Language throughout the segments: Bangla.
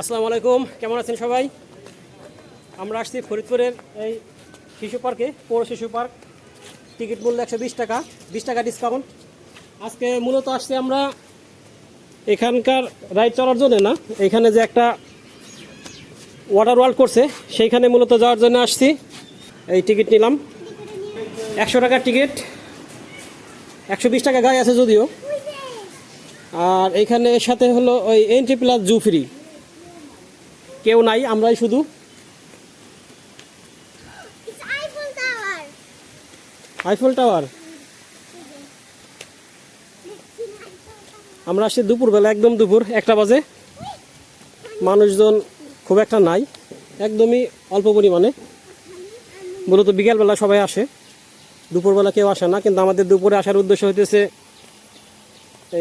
আসসালামু আলাইকুম, কেমন আছেন সবাই? আমরা আসছি ফরিদপুরের এই শিশু পার্কে, পৌর শিশু পার্ক। টিকিট মূল্য একশো বিশ টাকা বিশ টাকা ডিসকাউন্ট আজকে মূলত আসছি আমরা এখানকার রাইড চলার জন্য না, এখানে যে একটা ওয়াটার ওয়ার্ল্ড করছে, সেইখানে মূলত যাওয়ার জন্য আসছি। এই টিকিট নিলাম। একশো টাকার টিকিট, একশো বিশ টাকা গায়ে আছে যদিও। আর এখানে সাথে হলো ওই এন্ট্রি প্লাস জু ফ্রি কেউ নাই আমরাই শুধু. আইফেল টাওয়ার আমরা আসছি দুপুরবেলা একদম দুপুর একটা বাজে। মানুষজন খুব একটা নাই একদমই অল্প পরিমাণে। মূলত বিকেলবেলা সবাই আসে। দুপুরবেলা কেউ আসে না কিন্তু আমাদের দুপুরে আসার উদ্দেশ্য হইতেছে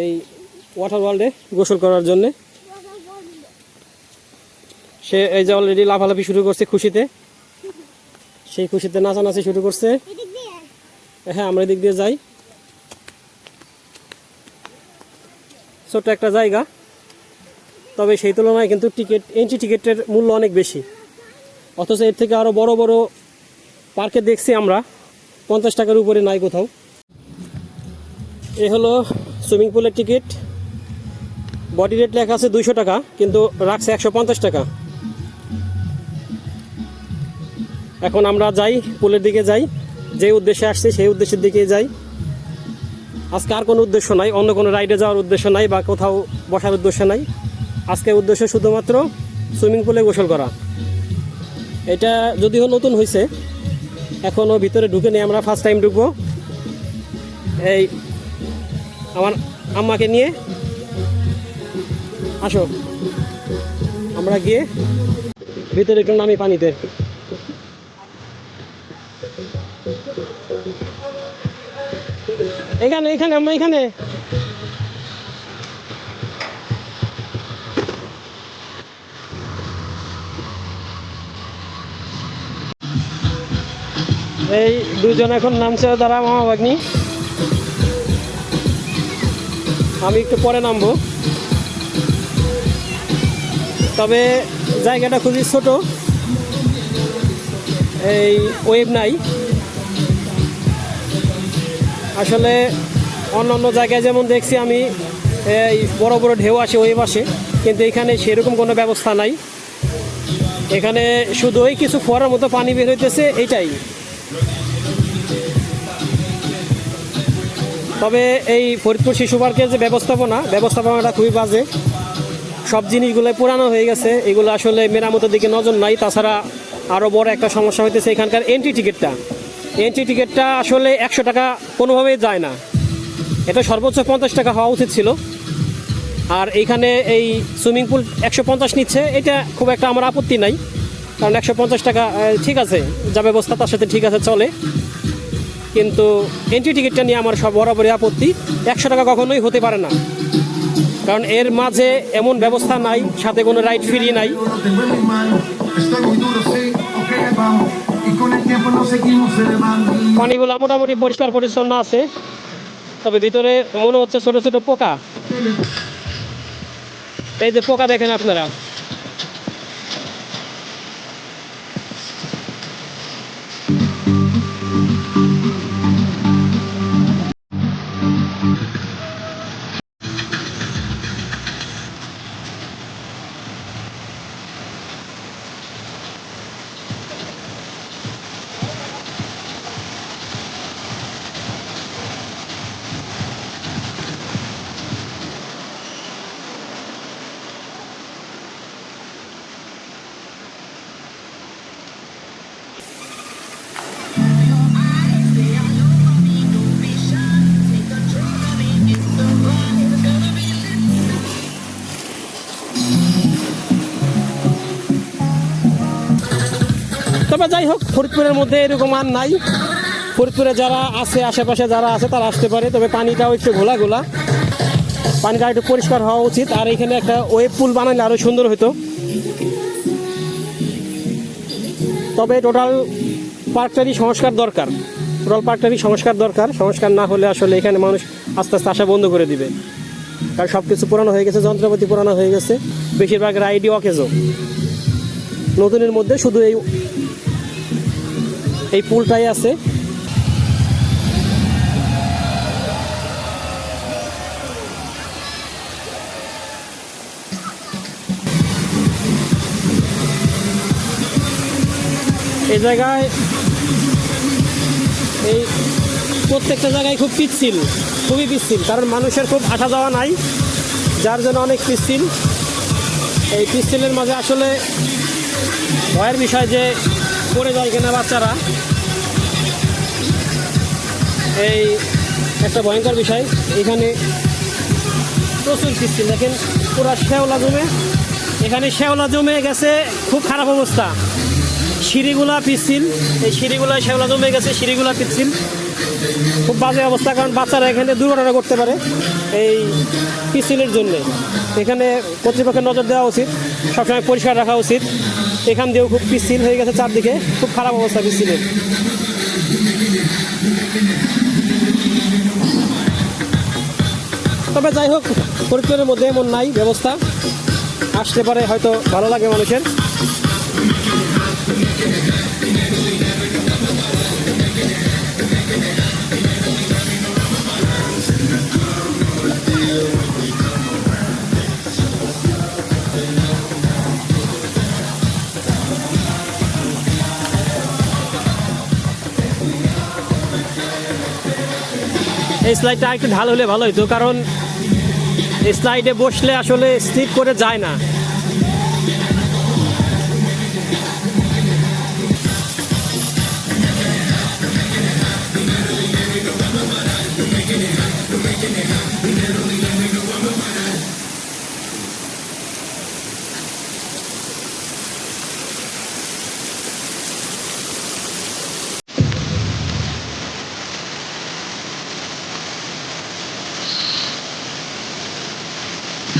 এই ওয়াটার ওয়ার্ল্ডে গোসল করার জন্যে। সে এই যে অলরেডি লাফালাফি শুরু করছে খুশিতে। সেই খুশিতে নাচানাচি শুরু করছে। হ্যাঁ আমরা এদিক দিয়ে যাই। ছোট্ট একটা জায়গা। তবে সেই তুলনায় কিন্তু টিকিট এন্ট্রি টিকিটের মূল্য অনেক বেশি। অথচ এর থেকে আরও বড় বড় পার্কে দেখছি আমরা। পঞ্চাশ টাকার উপরে নাই কোথাও। এ হলো সুইমিং পুলের টিকিট। বডি রেট লেখা আছে দুইশো টাকা, কিন্তু রাখছে একশো পঞ্চাশ টাকা। এখন আমরা যাই, পুলের দিকে যাই। যে উদ্দেশ্যে আসছি, সেই উদ্দেশ্যের দিকে যাই। আজকে আর কোনো উদ্দেশ্য নাই, অন্য কোনো রাইডে যাওয়ার উদ্দেশ্য নাই বা কোথাও বসার উদ্দেশ্য নাই। আজকে উদ্দেশ্য শুধুমাত্র সুইমিং পুলে গোসল করা। এটা যদিও নতুন হয়েছে এখনও ভিতরে ঢুকে নিয়ে আমরা ফার্স্ট টাইম ঢুকবো। এই আমার আম্মাকে নিয়ে। আসো। আমরা গিয়ে ভিতরে একটু নামি পানিতে। এখানে এখানে আমরা এখানে। এই দুজন এখন নামছে তারা মামা, ভাগ্নি। আমি একটু পরে নামবো। তবে জায়গাটা খুবই ছোট। এই ওয়েব নাই। আসলে অন্য অন্য জায়গায় যেমন দেখছি আমি এই বড় বড় ঢেউ আসে ওই পাশে, কিন্তু এখানে সেরকম কোনো ব্যবস্থা নাই। এখানে শুধু ওই কিছু ফোয়ারার মতো পানি বের হইতেছে এইটাই তবে এই ফরিদপুর শিশু পার্কের যে ব্যবস্থাপনা, ব্যবস্থাপনাটা খুবই বাজে। সব জিনিসগুলো পুরানো হয়ে গেছে, এগুলো আসলে মেরামতের দিকে নজর নাই। তাছাড়া আরও বড় একটা সমস্যা হইতেছে এখানকার এন্ট্রি টিকিটটা এন্ট্রি টিকিটটা আসলে একশো টাকা কোনোভাবেই যায় না। এটা সর্বোচ্চ পঞ্চাশ টাকা হওয়া উচিত ছিল। আর এইখানে এই সুইমিং পুল একশো পঞ্চাশ নিচ্ছে, এটা খুব একটা আমার আপত্তি নাই। কারণ একশো পঞ্চাশ টাকা ঠিক আছে, যা ব্যবস্থা তার সাথে ঠিক আছে, চলে। কিন্তু এন্ট্রি টিকিটটা নিয়ে আমার সব বরাবরই আপত্তি। একশো টাকা কখনোই হতে পারে না। কারণ এর মাঝে এমন ব্যবস্থা নাই, সাথে কোনো রাইড ফ্রি নাই। পানিগুলো মোটামুটি পরিষ্কার পরিচ্ছন্ন আছে তবে ভিতরে মনে হচ্ছে ছোট ছোট পোকা। এই যে পোকা দেখেন আপনারা। তবে যাই হোক, ফরিদপুরের মধ্যে এরকম আর নাই। ফরিদপুরে যারা আছে, আশেপাশে যারা আছে, তারা আসতে পারে। তবে পানিটাও একটু ঘোলা ঘোলা পানিটা একটু পরিষ্কার হওয়া উচিত। আর এখানে একটা ওয়েব পুল বানালে আরও সুন্দর হতো তবে টোটাল পার্কটারই সংস্কার দরকার। টোটাল পার্কটারই সংস্কার দরকার। সংস্কার না হলে আসলে এখানে মানুষ আস্তে আস্তে আসা বন্ধ করে দিবে। কারণ সব কিছু পুরানো হয়ে গেছে, যন্ত্রপাতি পুরানো হয়ে গেছে। বেশিরভাগ রাইডই অকেজো। নতুনের মধ্যে শুধু এই এই পুলটাই আছে। এই জায়গায় এই প্রত্যেকটা জায়গায় খুব পিচ্ছিল, খুবই পিচ্ছিল, কারণ মানুষের খুব আসা যাওয়া নাই, যার জন্য অনেক পিচ্ছিল। এই পিচ্ছিলের মাঝে আসলে ভয়ের বিষয় যে পড়ে যায় কিনা বাচ্চারা। এই একটা ভয়ঙ্কর বিষয়। এখানে প্রচুর পিচ্ছিল। দেখেন, পুরা শ্যাওলা জমে। এখানে শ্যাওলা জমে গেছে, খুব খারাপ অবস্থা। সিঁড়িগুলা পিচ্ছিল। এই সিঁড়িগুলা শ্যাওলা জমে গেছে, সিঁড়িগুলা পিচ্ছিল। খুব বাজে অবস্থা, কারণ বাচ্চারা এখানে দুর্ঘটনা করতে পারে এই পিচ্ছিলের জন্য। এখানে কর্তৃপক্ষের নজর দেওয়া উচিত। সবসময় পরিষ্কার রাখা উচিত। এখান দিয়েও খুব পিচ্ছিল হয়ে গেছে চারদিকে। খুব খারাপ অবস্থা পিচ্ছিলের। তবে যাই হোক ফরিদপুরের মধ্যে এমন নাই, ব্যবস্থা। আসতে পারে হয়তো ভালো লাগে মানুষের। এই স্লাইডটা একটু ঢাল হলে ভালো হতো কারণ স্লাইডে বসলে আসলে স্লিপ করে যায় না।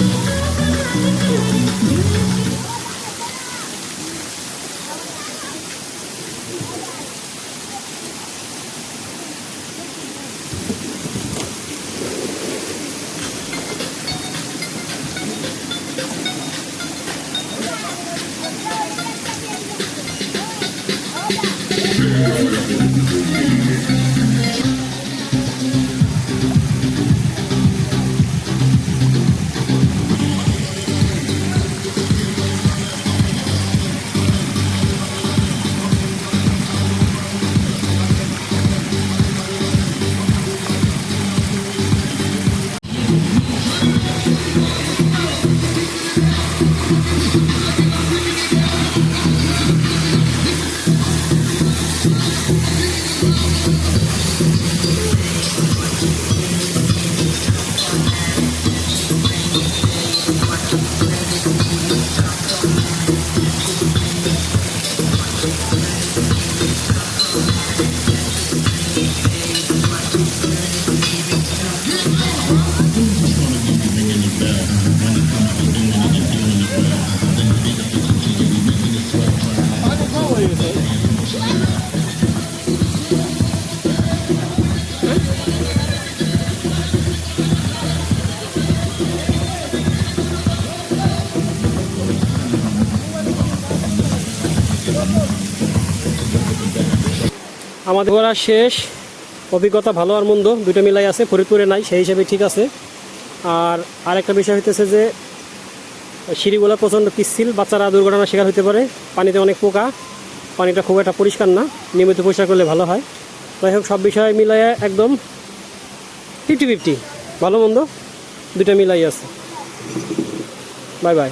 Thank you. আমাদের ঘোরা শেষ। অভিজ্ঞতা ভালো আর মন্দ দুটো মিলাই আছে, ফরিদপুরে নাই, সেই হিসাবে ঠিক আছে। আর আরেকটা বিষয় হইতেছে যে, সিঁড়িগুলো প্রচণ্ড পিচ্ছিল, বাচ্চারা দুর্ঘটনার শিকার হতে পারে, পানিতে অনেক পোকা, পানিটা খুব একটা পরিষ্কার না, নিয়মিত পরিষ্কার করলে ভালো হয়। যাই হোক, সব বিষয় মিলাই একদম ফিফটি ফিফটি ভালো মন্দ দুটো মিলাই আছে। Bye bye.